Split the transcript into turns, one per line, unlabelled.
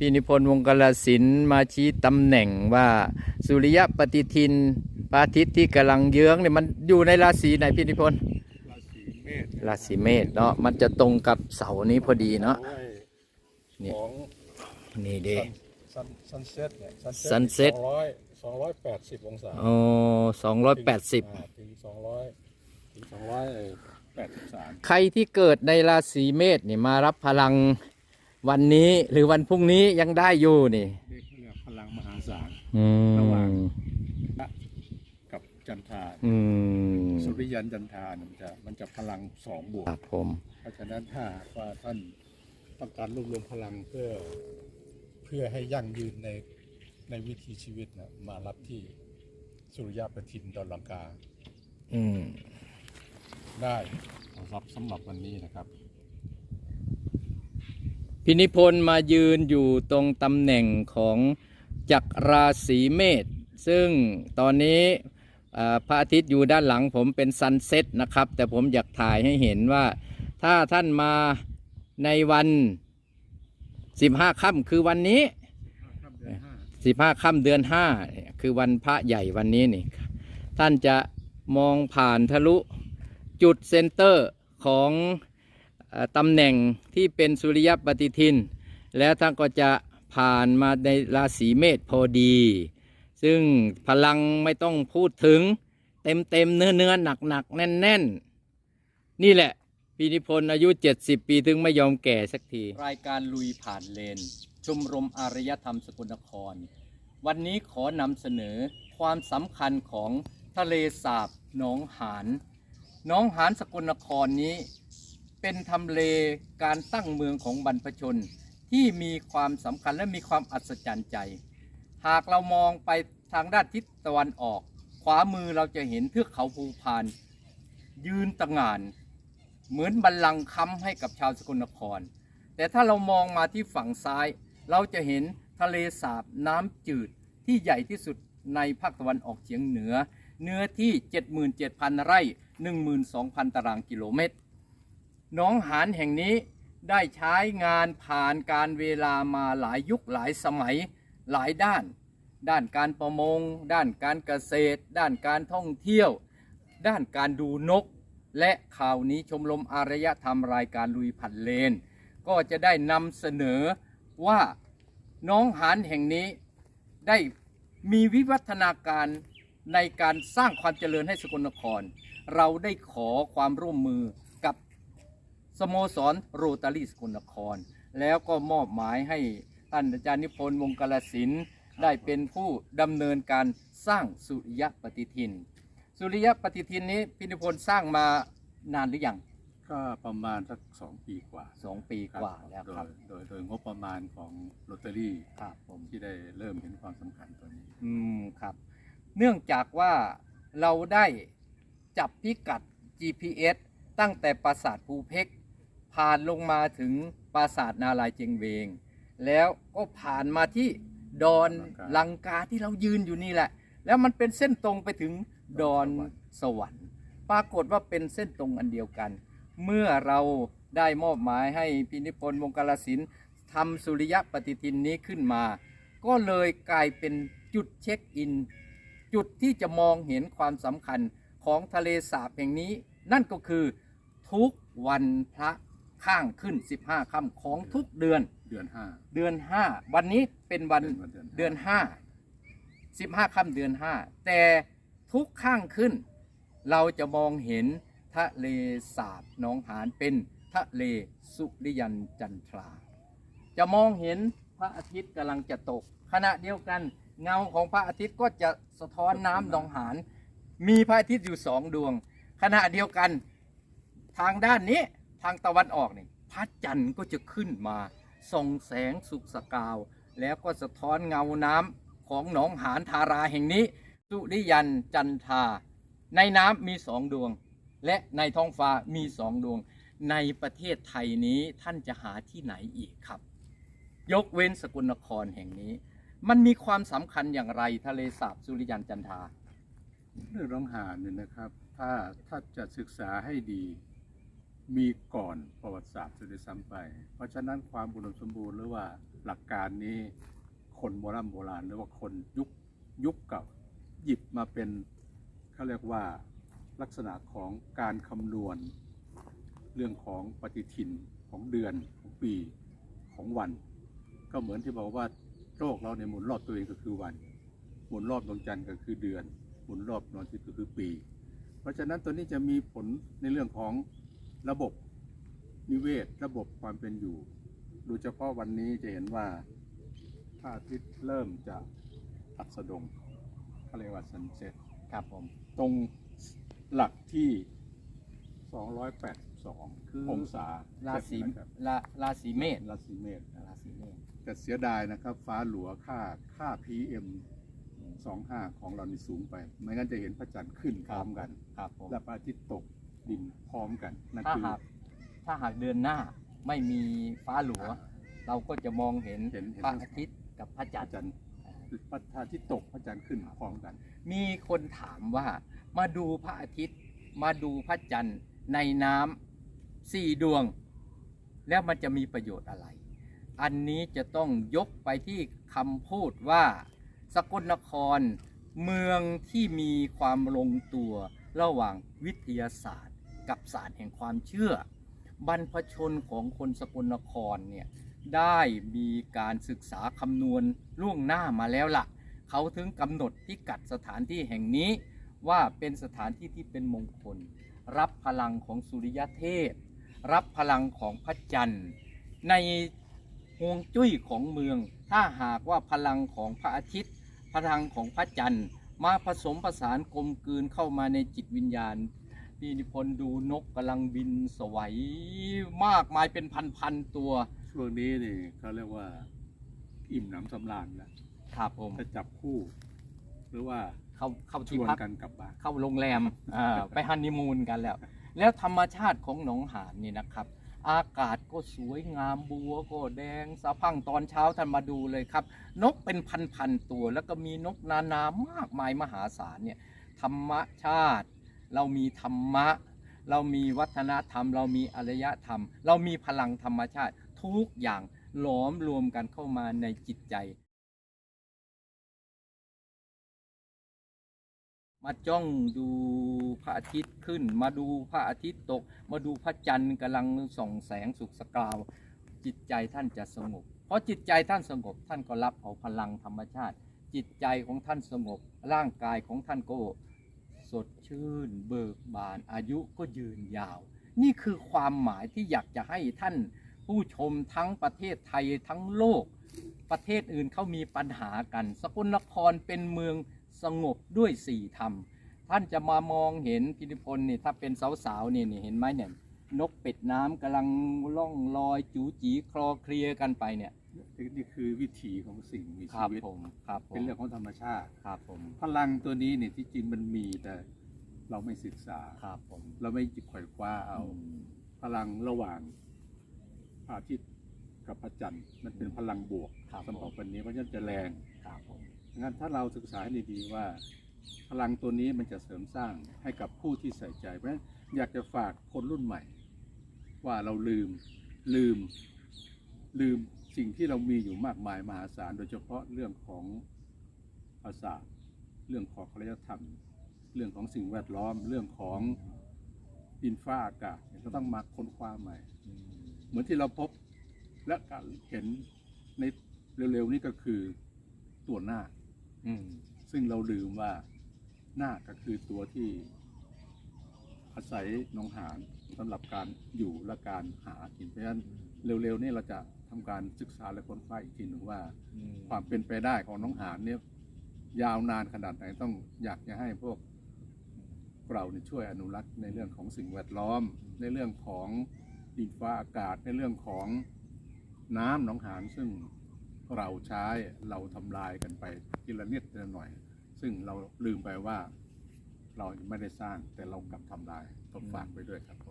วันนี้ผมให้พี่นิพนธ์วงศ์กลสินธุ์มาชี้ตำแหน่งว่า สุริยะปฏิทินพระอาทิตย์ที่กำลังเยื้องเนี่ยมันอยู่ในราศีไหนพี่นิพนธ์
ราศีเมษ
ราศีเมษเนาะมันจะตรงกับเสาร์นี้พอดีเนาะนี่
ของ
นี่เด้
ซันซันเซ็ตเนี่ย
Sunset
สองร้อยสองร้อยแปดสิบองศา
โอ้สองร้อยแปดสิบ
อ่าถึงสองร้อยถึงสองร้อยแปดสิบสาม
ใครที่เกิดในราศีเมษนี่มารับพลัง วันนี้หรือวันพรุ่งนี้ยังได้อยู่นี่
เรียกเรียกพลังมหาศาล
อื
ระหว่าง
ม
กับจันทรา
อืม
สุริยันจันทราเนี่ยมันจะมันจะพลังสองบวก
ครับผม
เพราะฉะนั้นถ้าหากว่าท่านต้องการรวบรวมพลังเพื่อเพื่อให้ยั่งยืนในในวิถีชีวิตนะมารับที่สุริยะประทินดอนลังกา
อืม
ได้ครับสำหรับวันนี้นะครับ
พินิพนธ์มายืนอยู่ตรงตำแหน่งของจักรราศีเมษซึ่งตอนนี้พระอาทิตย์อยู่ด้านหลังผมเป็นซันเซ็ตนะครับ แต่ผมอยากถ่ายให้เห็นว่า ถ้าท่านมาในวัน 15ค่ำคือวันนี้ 15ค่ำเดือน 5 คือวันพระใหญ่วันนี้นี่ ท่านจะมองผ่านทะลุจุดเซนเตอร์ของ ตำแหน่งที่เป็นสุริยปฏิทิน แล้วท่านก็จะผ่านมาในราศีเมษพอดี ซึ่งพลังไม่ต้องพูดถึงเต็มเต็มเนื้อเนื้อหนักหนักแน่นแน่นนี่แหละพีนิพนธ์อายุ 70 ปีถึงไม่ยอมแก่สักที รายการลุยผ่านเลน ชมรมอารยธรรมสกลนคร วันนี้ขอนำเสนอความสำคัญของทะเลสาบหนองหานหนองหานสกลนครนี้ เป็นทำเลการตั้งเมืองของบรรพชน ที่มีความสำคัญและมีความอัศจรรย์ใจ หากเรามองไปทางด้านทิศตะวันออก ขวามือเราจะเห็นเทือกเขาภูพาน ยืนตะหง่าน เหมือนบัลลังก์ค้ำให้กับชาวสกลนคร แต่ถ้าเรามองมาที่ฝั่งซ้าย เราจะเห็นทะเลสาบน้ำจืดที่ใหญ่ที่สุดในภาคตะวันออกเฉียงเหนือ เนื้อที่ 77,000 ไร่ 12,000 ตารางกิโลเมตร นองหานแห่งนี้ได้ใช้งานผ่านการเวลามาหลายยุคหลายสมัยหลายด้าน ด้านการประมง ด้านการเกษตร ด้านการท่องเที่ยว ด้านการดูนก และข่าวนี้ชมรมอารยธรรมรายการลุยผันเลน ก็จะได้นำเสนอว่าน้องหานแห่งนี้ได้มีวิวัฒนาการในการสร้างความเจริญให้สกลนคร เราได้ขอความร่วมมือ สโมสรโรตารีสกลนคร แล้วก็มอบหมายให้ท่านอาจารย์นิพนธ์วงศ์กลสินธุ์ได้เป็นผู้ดำเนินการสร้างสุริยปฏิทิน สุริยปฏิทินนี้พินิพนธ์สร้างมานานหรือยัง
ก็ประมาณสักสองปีกว่า
สองปีกว่าแล้ว
โด
ครับ
ยโดยโดยงบประมาณของโรตารี่
ครับผม
ที่ได้เริ่มเห็นความสำคัญตัวนี้
อืมครับ เนื่องจากว่าเราได้จับพิกัด GPS ตั้งแต่ปราสาทภูเพก ผ่านลงมาถึงปราสาทนาลายเจงเวง แล้วก็ผ่านมาที่ดอนลังกาที่เรายืนอยู่นี่แหละ แล้วมันเป็นเส้นตรงไปถึงดอนสวรรค์ ปรากฏว่าเป็นเส้นตรงอันเดียวกัน เมื่อเราได้มอบหมายให้พินิพนธ์วงกาลสินทำสุริยปฏิทินนี้ขึ้นมา ก็เลยกลายเป็นจุดเช็คอิน จุดที่จะมองเห็นความสำคัญของทะเลสาบแห่งนี้ นั่นก็คือทุกวันพระ ข้างขึ้น 15ค่ำของทุกเดือน
เดือนห้า
เดือน 5 วันนี้เป็นวัน
เป็นวันเดือนห้า
เดือน 5 15ค่ำเดือน 5 แต่ทุกข้างขึ้น เราจะมองเห็นทะเลสาบหนองหานเป็นทะเลสุริยันจันทรา จะมองเห็นพระอาทิตย์กำลังจะตก ขณะเดียวกันเงาของพระอาทิตย์ก็จะสะท้อนน้ำหนองหานมีพระอาทิตย์อยู่สองดวง ขณะเดียวกันทางด้านนี้ ทางตะวันออกเนี่ยพระจันทร์ก็จะขึ้นมาส่องแสงสุกสกาว แล้วก็สะท้อนเงาน้ำของหนองหานทาราแห่งนี้ สุริยันจันทา ในน้ำมีสองดวง และในท้องฟ้ามีสองดวง ในประเทศไทยนี้ท่านจะหาที่ไหนอีกครับ ยกเว้นสกลนครแห่งนี้ มันมีความสำคัญอย่างไรทะเลสาบสุริยันจันทา
เรื่องร้องหานเนี่ยนะครับ ถ้าถ้าจะศึกษาให้ดี มีก่อนประวัติศาสตร์จะได้ซ้ำไป เพราะฉะนั้นความอุดมสมบูรณ์หรือว่าหลักการนี้คนโบราณโบราณหรือว่าคนยุคยุคเก่าหยิบมาเป็นเขาเรียกว่าลักษณะของการคำนวณ เรื่องของปฏิทินของเดือนของปีของวัน ก็เหมือนที่บอกว่าโลกเราเนี่ยหมุนรอบตัวเองก็คือวัน หมุนรอบดวงจันทร์ก็คือเดือน หมุนรอบดวงอาทิตย์ก็คือปี เพราะฉะนั้นตัวนี้จะมีผลในเรื่องของ ระบบนิเวศระบบความเป็นอยู่โดยเฉพาะวันนี้จะเห็นว่าพระอาทิตย์เริ่มจะอัสดงเขาเรียกว่าซันเซ็ต
ครับผม
ตรงหลักที่ 282
คือ
องศา
ราศี
นะครับ
ราราศีเมษ
ราศีเมษ
ราศีเมษ
แต่เสียดายนะครับ ฟ้าหลัวค่าค่า PM 25 ของเรานี่สูงไป ไม่งั้นจะเห็นพระจันทร์ขึ้นพร้อมกัน
ครับผม
และพระอาทิตย์ตก ดินพร้อมกันนั่น
ถ้า
คือ
หากถ้าหากเดือนหน้าไม่มีฟ้าหลัว เราก็จะมองเห็น
เห็นเห็น
พระอาทิตย์กับพระ
พ
จั
ระ
นทร์
จันทร์พระอาทิตย์ตกพระจันทร์ขึ้นพร้อมกัน
มีคนถามว่ามาดูพระอาทิตย์ มาดูพระจันทร์ในน้ำสี่ดวง แล้วมันจะมีประโยชน์อะไร อันนี้จะต้องยกไปที่คำพูดว่า สกลนครเมืองที่มีความลงตัวระหว่างวิทยาศาสตร์ กับศาสตร์แห่งความเชื่อ บรรพชนของคนสกลนครเนี่ยได้มีการศึกษาคำนวณล่วงหน้ามาแล้วล่ะ เขาถึงกำหนดพิกัดสถานที่แห่งนี้ว่าเป็นสถานที่ที่เป็นมงคล รับพลังของสุริยเทพ รับพลังของพระจันทร์ ในฮวงจุ้ยของเมือง ถ้าหากว่าพลังของพระอาทิตย์ พลังของพระจันทร์ มาผสมผสานกลมกลืนเข้ามาในจิตวิญญาณ พี่นิพนธ์ดูนกกำลังบินสวัยมากมายเป็นพันๆตัว
ช่วงนี้นี่เขาเรียกว่า อิ่มหนำสำราญแล้ว
ครับผม
จะจับคู่ หรือว่า
เข้าเข้า
ช
ที่
วน
พัก
กันกลับบ้าน
เข้าโรงแรมอ่าไปฮันนีมูนกันแล้ว แล้วธรรมชาติของหนองหานนี่นะครับ อากาศก็สวยงามบัวก็แดงสะพรังตอนเช้าท่านมาดูเลยครับ นกเป็นพันๆตัว แล้วก็มีนกนานามากมายมหาศาลเนี่ยธรรมชาติ เรามีธรรมะ เรามีวัฒนธรรม เรามีอารยธรรม เรามีพลังธรรมชาติ ทุกอย่างหลอมรวมกันเข้ามาในจิตใจ มาจ้องดูพระอาทิตย์ขึ้น มาดูพระอาทิตย์ตก มาดูพระจันทร์กำลังส่องแสงสุกสกาว จิตใจท่านจะสงบเพราะจิตใจท่านสงบท่านก็รับเอาพลังธรรมชาติ จิตใจของท่านสงบร่างกายของท่านก็ สดชื่น เบิกบานอายุก็ยืนยาว นี่คือความหมายที่อยากจะให้ท่านผู้ชมทั้งประเทศไทยทั้งโลก ประเทศอื่นเขามีปัญหากัน สกลนครเป็นเมืองสงบด้วยสี่ธรรม ท่านจะมามองเห็นพินิพนี่ถ้าเป็นสาวๆนี่นี่เห็นไหมเนี่ยนกเป็ดน้ำกำลังล่องลอยจูจีคลอเคลียกันไปเนี่ย
นี่คือวิถีของสิ่งมี
ค
ชี
รับ
วิต
ผมครับผม
เป็นเรื่องของธรรมชาติ
ครับผม
พลังตัวนี้เนี่ยที่จริงมันมีแต่เราไม่ศึกษา
ครับผม
เราไม่จิบไขว่คว้าเอา
อืม
พลังระหว่างพระอาทิตย์กับพระจันทร์มันเป็นพลังบวก
ครับ
สำห
ผ
รับ
ม
วันนี้เพราะฉะนั้นจะแรง
ครับผม
งั้นถ้าเราศึกษาให้ดีๆว่า พลังตัวนี้มันจะเสริมสร้างให้กับผู้ที่ใส่ใจเพราะฉะนั้นอยากจะฝากคนรุ่นใหม่ ว่าเราลืมลืม ลืม สิ่งที่เรามีอยู่มากมายมหาศาลโดยเฉพาะเรื่องของภาษาเรื่องของอารยธรรม เรื่องของสิ่งแวดล้อม เรื่องของดินฟ้าอากาศเราต้องมาค้นคว้าใหม่ เหมือนที่เราพบและการเห็นในเร็วๆนี้ก็คือตัวหน้าซึ่งเราลืมว่าหน้าก็คือตัวที่อาศัยนองหาน สำหรับการอยู่และการหากินเพราะฉะนั้นเร็วๆนี้เราจะทำการศึกษาและค้นคว้าอีกทีหนึ่งว่า
อืม
ความเป็นไปได้ของหน้องหานเนี่ยยาวนานขนาดไหนต้องอยากจะให้พวกเราเนี่ยช่วยอนุรักษ์ในเรื่องของสิ่งแวดล้อม ในเรื่องของดินฟ้าอากาศในเรื่องของน้ำหนองหานซึ่งเราใช้เราทำลายกันไปทีละนิดทีละหน่อย ซึ่งเราลืมไปว่าเราไม่ได้สร้างแต่เรากลับทำลายต้องฝากไปด้วยครับ